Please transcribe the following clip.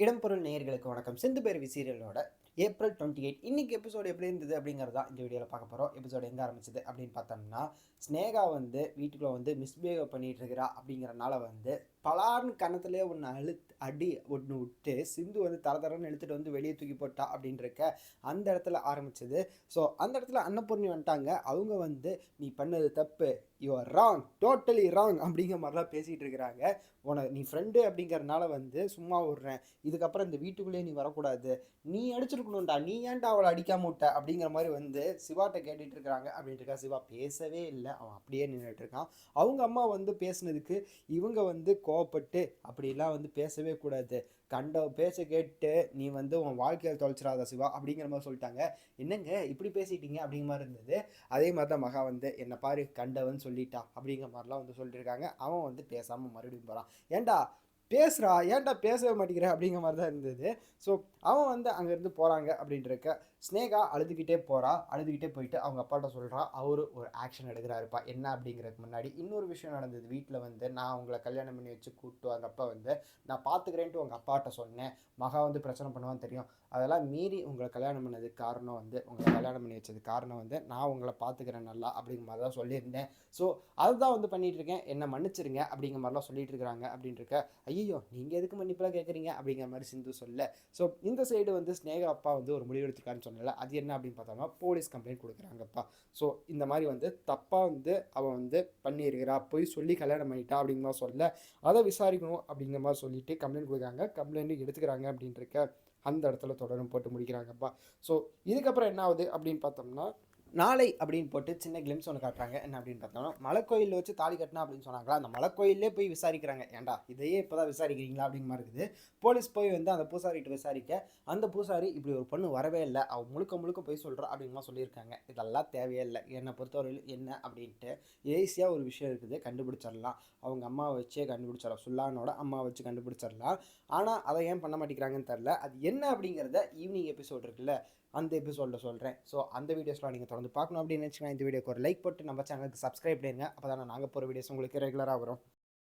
இடம்பொருள் நேயர்களுக்கு வணக்கம். சிந்து பேர் சீரியலோட ஏப்ரல் டுவெண்ட்டி எயிட் இன்றைக்கி எபிசோடு எப்படி இருந்தது அப்படிங்கிறதா இந்த வீடியோவில் பார்க்க போகிறோம் எபிசோடு எங்கே ஆரம்பிச்சது அப்படின்னு பார்த்தோம்னா ஸ்னேகா வந்து வீட்டுக்குள்ளே வந்து மிஸ்பிஹேவ் பண்ணிகிட்டு இருக்கிறா அப்படிங்கிறனால வந்து பலார்னு கணத்துலேயே ஒன்று அழுத்து அடி ஒன்று விட்டு சிந்து வந்து தர தரன்னு எழுத்துட்டு வந்து வெளியே தூக்கி போட்டா அப்படின்றக்க அந்த இடத்துல ஆரம்பிச்சது. ஸோ அந்த இடத்துல அன்னபூர்ணி வந்துட்டாங்க. அவங்க வந்து நீ பண்ணது தப்பு. யுவர் ராங் டோட்டலி ராங் அப்படிங்கிற மாதிரிலாம் பேசிகிட்டு இருக்கிறாங்க. உனக்கு நீ ஃப்ரெண்டு அப்படிங்கிறனால வந்து சும்மா விட்றேன். இதுக்கப்புறம் இந்த வீட்டுக்குள்ளேயே நீ வரக்கூடாது. நீ அடிச்சிருக்கணும்டா. நீ ஏன்டா அவளை அடிக்காம விட்ட? அப்படிங்கிற மாதிரி வந்து சிவாட்ட கேட்டுட்டு இருக்கிறாங்க. அப்படின்ட்டு இருக்கா சிவா பேசவே இல்லை. அவன் அப்படியே நின்றுட்டு இருக்கான். அவங்க அம்மா வந்து பேசுனதுக்கு இவங்க வந்து கோவப்பட்டு அப்படிலாம் வந்து பேசவே கூடாது. கண்ட பேச கேட்டு நீ வந்து உன் வாழ்க்கையில் தொலைச்சிடாத சிவா அப்படிங்கிற மாதிரி சொல்லிட்டாங்க. என்னங்க இப்படி பேசிட்டீங்க? அப்படிங்கிற மாதிரி இருந்தது. அதே மாதிரி தான் மகா வந்து என்னை பாரு கண்டவன் சொல்லிட்டா அப்படிங்கிற மாதிரிலாம் வந்து சொல்லியிருக்காங்க. அவன் வந்து பேசாமல் மறுபடியும் போகிறான் ஏன்டா பேசுகிறா ஏன்டா பேசவே மாட்டேங்கிற? அப்படிங்கிற மாதிரி தான் இருந்தது. ஸோ அவன் வந்து அங்கேருந்து போகிறாங்க அப்படின்றக்க ஸ்னேகா அழுதுகிட்டே போகிறா அழுதுகிட்டே போயிட்டு அவங்க அப்பாட்ட சொல்கிறா அவர் ஒரு ஆக்ஷன் எடுக்கிறாருப்பா என்ன அப்படிங்கிறதுக்கு முன்னாடி. இன்னொரு விஷயம் நடந்தது. வீட்டில் வந்து நான் அவங்கள கல்யாணம் பண்ணி வச்சு கூப்பிட்டு அவங்க அப்பா வந்து நான் பார்த்துக்கிறேன்ட்டு உங்கள் அப்பாட்ட சொன்னேன். மகா வந்து பிரச்சனை பண்ணுவான்னு தெரியும். அதெல்லாம் மீறி உங்களை கல்யாணம் பண்ணதுக்கு காரணம் வந்து உங்களை கல்யாணம் பண்ணி வச்சது காரணம் வந்து நான் உங்களை பார்த்துக்கிறேன் நல்லா அப்படிங்கிற மாதிரி தான் சொல்லியிருந்தேன். ஸோ அதுதான் வந்து பண்ணிட்டு இருக்கேன் என்னை மன்னிச்சிருங்க அப்படிங்கிற மாதிரிலாம் சொல்லிட்டு இருக்கிறாங்க அப்படின்றக்க ஐயோ நீங்கள் எதுக்கு மன்னிப்பெல்லாம் கேட்குறீங்க அப்படிங்கிற மாதிரி சிந்து சொல்ல. ஸோ இந்த சைடு வந்து ஸ்னேகா அப்பா வந்து ஒரு முடிவு எடுத்திருக்காருன்னு சொன்னல அது என்ன அப்படின்னு பார்த்தோம்னா போலீஸ் கம்ப்ளைண்ட் கொடுக்குறாங்கப்பா. ஸோ இந்த மாதிரி வந்து தப்பாக வந்து அவன் வந்து பண்ணியிருக்கிறா போய் சொல்லி கல்யாணம் பண்ணிட்டா அப்படிங்கிற மாதிரி சொல்ல அதை விசாரிக்கணும் அப்படிங்கிற மாதிரி சொல்லிட்டு கம்ப்ளைண்ட் கொடுக்குறாங்க. கம்ப்ளைண்ட் எடுத்துக்கிறாங்க அப்படின்றக்க அந்த இடத்துல தொடரும் போட்டு முடிக்கிறாங்கப்பா. ஸோ இதுக்கப்புறம் என்ன ஆகுது அப்படின்னு பார்த்தோம்னா நாளை அப்படின்னு போட்டு சின்ன கிளிம்ஸ் ஒன்று காட்டுறாங்க. என்ன அப்படின்னு பார்த்தோம்னா மலைக்கோயிலில் வச்சு தாலி கட்டினா அப்படின்னு சொன்னாங்களா? அந்த மலைக்கோயிலே போய் விசாரிக்கிறாங்க. ஏன்டா இதையே இப்போ தான் விசாரிக்கிறீங்களா? அப்படிங்கிற மாதிரி இருக்குது. போலீஸ் போய் வந்து அந்த பூசாரிகிட்ட விசாரிக்க அந்த பூசாரி இப்படி ஒரு பொண்ணு வரவே இல்லை. அவள் முழுக்க முழுக்க போய் சொல்கிறா அப்படின்லாம் சொல்லியிருக்காங்க. இதெல்லாம் தேவையே இல்லை. என்னை பொறுத்தவரையில் என்ன அப்படின்ட்டு ஈஸியாக ஒரு விஷயம் இருக்குது. கண்டுபிடிச்சிடலாம். அவங்க அம்மாவை வச்சே கண்டுபிடிச்சிடலாம். சுல்லானோட அம்மாவை வச்சு கண்டுபிடிச்சிடலாம். ஆனால் அதை ஏன் பண்ண மாட்டேங்கிறாங்கன்னு தெரில அது என்ன அப்படிங்கிறத ஈவினிங் எபிசோட் இருக்குல்ல அந்த எபிசோடில் சொல்கிறேன் ஸோ அந்த வீடியோஸ்லாம் நீங்கள் தொடர்ந்து பார்க்கணும் அப்படின்னு நினச்சிங்கன்னா இந்த வீடியோக்கு ஒரு லைக் போட்டு நம்ம சேனலுக்கு சப்ஸ்கிரைப் பண்ணிடுங்க அப்போ தான் நாங்கள் போகிற வீடியோஸ் உங்களுக்கு ரெகுலராக வரும்.